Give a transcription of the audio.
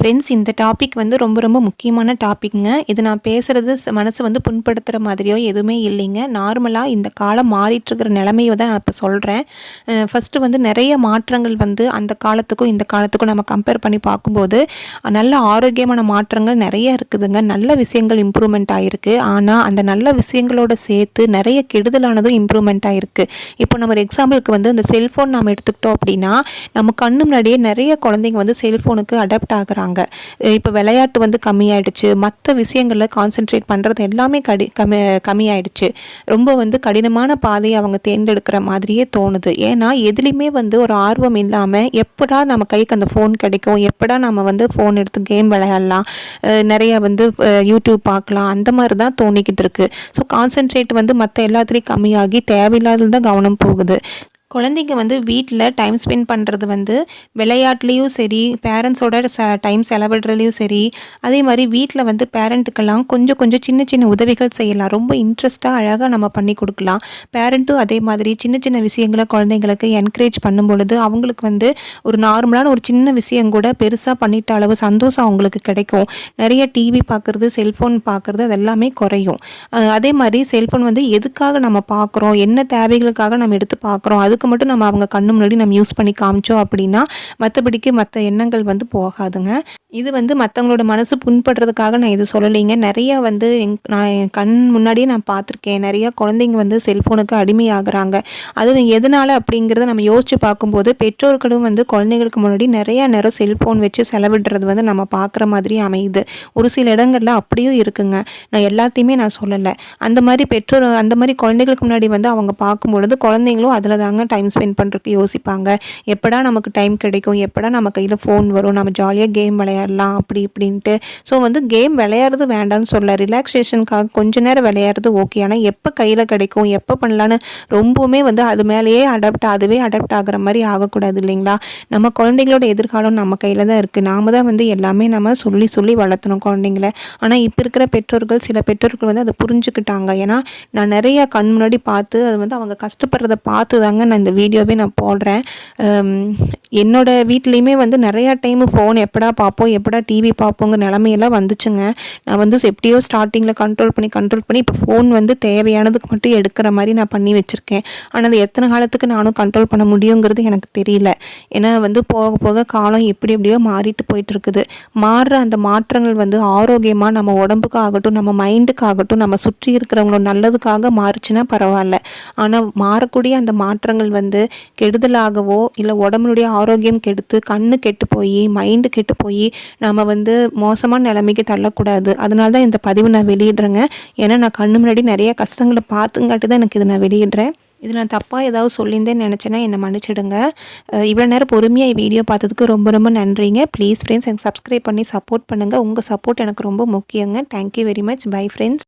Friends இந்த topic வந்து ரொம்ப ரொம்ப முக்கியமான டாபிக்ங்க இது நான் பேசுகிறது மனசு வந்து புண்படுத்துகிற மாதிரியோ எதுவுமே இல்லைங்க. நார்மலாக இந்த காலம் மாறிட்டுருக்கிற நிலமையை தான் நான் இப்போ சொல்கிறேன் ஃபஸ்ட்டு வந்து நிறைய மாற்றங்கள் வந்து அந்த காலத்துக்கும் இந்த காலத்துக்கும் நம்ம கம்பேர் பண்ணி பார்க்கும்போது நல்ல ஆரோக்கியமான மாற்றங்கள் நிறைய இருக்குதுங்க. நல்ல விஷயங்கள் இம்ப்ரூவ்மெண்ட் ஆகிருக்கு ஆனால் அந்த நல்ல விஷயங்களோட சேர்த்து நிறைய கெடுதலானதும் இம்ப்ரூவ்மெண்ட் ஆகிருக்கு இப்போ நம்ம ஒரு எக்ஸாம்பிளுக்கு வந்து இந்த செல்ஃபோன் நம்ம எடுத்துக்கிட்டோம் அப்படின்னா நம்ம கண்ணு முன்னாடியே நிறைய குழந்தைங்க வந்து செல்ஃபோனுக்கு அடாப்ட் ஆகுறாங்க. இப்போ விளையாட்டு வந்து கம்மியாயிடுச்சு. மற்ற விஷயங்களில் கான்சென்ட்ரேட் பண்ணுறது எல்லாமே கடி கம்மி கம்மியாயிடுச்சு. ரொம்ப வந்து கடினமான பாதையை அவங்க தேர்ந்தெடுக்கிற மாதிரியே தோணுது. ஏன்னா எதுலேயுமே வந்து ஒரு ஆர்வம் இல்லாமல் எப்படா நம்ம கைக்கு அந்த ஃபோன் கிடைக்கும்? எப்படா நம்ம வந்து ஃபோன் எடுத்து கேம் விளையாடலாம்? நிறைய வந்து யூடியூப் பார்க்கலாம். அந்த மாதிரி தான் தோணிக்கிட்டு இருக்கு. ஸோ கான்சென்ட்ரேட் வந்து மற்ற எல்லாத்துலேயும் கம்மியாகி தேவையில்லாதது தான் கவனம் போகுது. குழந்தைங்க வந்து வீட்டில் டைம் ஸ்பெண்ட் பண்ணுறது வந்து விளையாட்லேயும் சரி பேரண்ட்ஸோட ச டைம் செலவிடுறதுலையும் சரி அதே மாதிரி வீட்டில் வந்து பேரண்ட்டுக்கெல்லாம் கொஞ்சம் கொஞ்சம் சின்ன சின்ன உதவிகள் செய்யலாம். ரொம்ப இன்ட்ரெஸ்ட்டாக அழகாக நம்ம பண்ணி கொடுக்கலாம். பேரண்ட்டும் அதே மாதிரி சின்ன சின்ன விஷயங்களை குழந்தைங்களுக்கு என்கரேஜ் பண்ணும் பொழுது அவங்களுக்கு வந்து ஒரு நார்மலான ஒரு சின்ன விஷயம் கூட பெருசாக பண்ணிட்ட அளவு சந்தோஷம் அவங்களுக்கு கிடைக்கும். நிறைய டிவி பார்க்குறது செல்ஃபோன் பார்க்குறது அது எல்லாமே குறையும் அதே மாதிரி செல்ஃபோன் வந்து எதுக்காக நம்ம பார்க்குறோம்? என்ன தேவைகளுக்காக நம்ம எடுத்து பார்க்குறோம்? அது அதுக்கு மட்டும் நம்ம அவங்க கண்ணு முன்னாடி நம்ம யூஸ் பண்ணி காமிச்சோம் அப்படின்னா மற்றபடிக்கு மற்ற எண்ணங்கள் வந்து போகாதுங்க. இது வந்து மற்றவங்களோட மனசு புண்படுறதுக்காக நான் இது சொல்லலைங்க. நிறையா வந்து எங் நான் என் கண் முன்னாடியே நான் பார்த்துருக்கேன். நிறையா குழந்தைங்க வந்து செல்ஃபோனுக்கு அடிமையாகிறாங்க. அது எதனால் அப்படிங்கிறத நம்ம யோசித்து பார்க்கும்போது பெற்றோர்களும் வந்து குழந்தைங்களுக்கு முன்னாடி நிறையா நேரம் செல்ஃபோன் வச்சு செலவிடுறது வந்து நம்ம பார்க்குற மாதிரி அமையுது. ஒரு சில இடங்களில் அப்படியும் இருக்குங்க. நான் எல்லாத்தையுமே நான் சொல்லலை. அந்த மாதிரி பெற்றோர் அந்த மாதிரி குழந்தைகளுக்கு முன்னாடி வந்து அவங்க பார்க்கும்பொழுது குழந்தைங்களும் அதில் தாங்க டைம் ஸ்பெண்ட் பண்ணுறதுக்கு யோசிப்பாங்க. எப்படா நமக்கு டைம் கிடைக்கும்? எப்படா நம்ம கையில் ஃபோன் வரும்? நம்ம ஜாலியாக கேம் விளையாடலாம். அப்படி இப்படின்ட்டு. ஸோ வந்து கேம் விளையாடுறது வேண்டாம்னு சொல்ல ரிலாக்ஸேஷனுக்காக கொஞ்ச நேரம் விளையாடுறது ஓகே ஆனால் எப்போ கையில் கிடைக்கும்? எப்போ பண்ணலான்னு ரொம்பவுமே வந்து அது மேலேயே அடாப்ட் அதுவே அடாப்ட் ஆகிற மாதிரி ஆகக்கூடாது இல்லைங்களா? நம்ம குழந்தைங்களோட எதிர்காலம் நம்ம கையில் தான் இருக்குது நாம தான் வந்து எல்லாமே நம்ம சொல்லி சொல்லி வளர்த்தணும் குழந்தைங்கள. ஆனால் இப்போ இருக்கிற பெற்றோர்கள் சில பெற்றோர்கள் வந்து அதை புரிஞ்சுக்கிட்டாங்க. ஏன்னா நான் நிறைய கண் முன்னாடி பார்த்து அது வந்து அவங்க கஷ்டப்படுறத பார்த்து தாங்க நான் இந்த வீடியோவே நான் போடுறேன். என்னோடய என்னோட வீட்லேயுமே வந்து நிறையா டைம் ஃபோன் எப்படா பார்ப்போம் எப்படா டிவி பார்ப்போங்கிற நிலமையெல்லாம் வந்துச்சுங்க. நான் வந்து எப்படியோ ஸ்டார்டிங்கில் கண்ட்ரோல் பண்ணி கண்ட்ரோல் பண்ணி இப்போ ஃபோன் வந்து தேவையானதுக்கு மட்டும் எடுக்கிற மாதிரி நான் பண்ணி வச்சுருக்கேன். ஆனால் அது எத்தனை காலத்துக்கு நானும் கண்ட்ரோல் பண்ண முடியுங்கிறது எனக்கு தெரியல. ஏன்னா வந்து போக போக காலம் எப்படி எப்படியோ மாறிட்டு போயிட்டு இருக்குது மாறுற அந்த மாற்றங்கள் வந்து ஆரோக்கியமாக நம்ம உடம்புக்கு ஆகட்டும் நம்ம மைண்டுக்கு ஆகட்டும் நம்ம சுற்றி இருக்கிறவங்களோட நல்லதுக்காக மாறுச்சுன்னா பரவாயில்ல. ஆனால் மாறக்கூடிய அந்த மாற்றங்கள் வந்து கெடுதலாகவோ இல்லை உடம்புடைய ஆரோக்கியம் கெடுத்து கண்ணு கெட்டு போய் மைண்டு கெட்டு போய் நம்ம வந்து மோசமான நிலைமைக்கு தள்ளக்கூடாது. அதனால தான் இந்த பதிவு நான் வெளியிடுறேங்க. ஏன்னா நான் கண்ணு முன்னாடி நிறைய கஷ்டங்களை பார்த்துங்காட்டி தான் எனக்கு இதை நான் வெளியிடுறேன். இது நான் தப்பாக ஏதாவது சொல்லியிருந்தேன்னு நினச்சேன்னா என்னை மன்னிச்சிடுங்க. இவ்வளோ நேரம் பொறுமையாக வீடியோ பார்த்ததுக்கு ரொம்ப ரொம்ப நன்றிங்க. ப்ளீஸ் ஃப்ரெண்ட்ஸ் எனக்கு சப்ஸ்கிரைப் பண்ணி சப்போர்ட் பண்ணுங்கள் உங்கள் சப்போர்ட் எனக்கு ரொம்ப முக்கியங்க. Thank you very much bye friends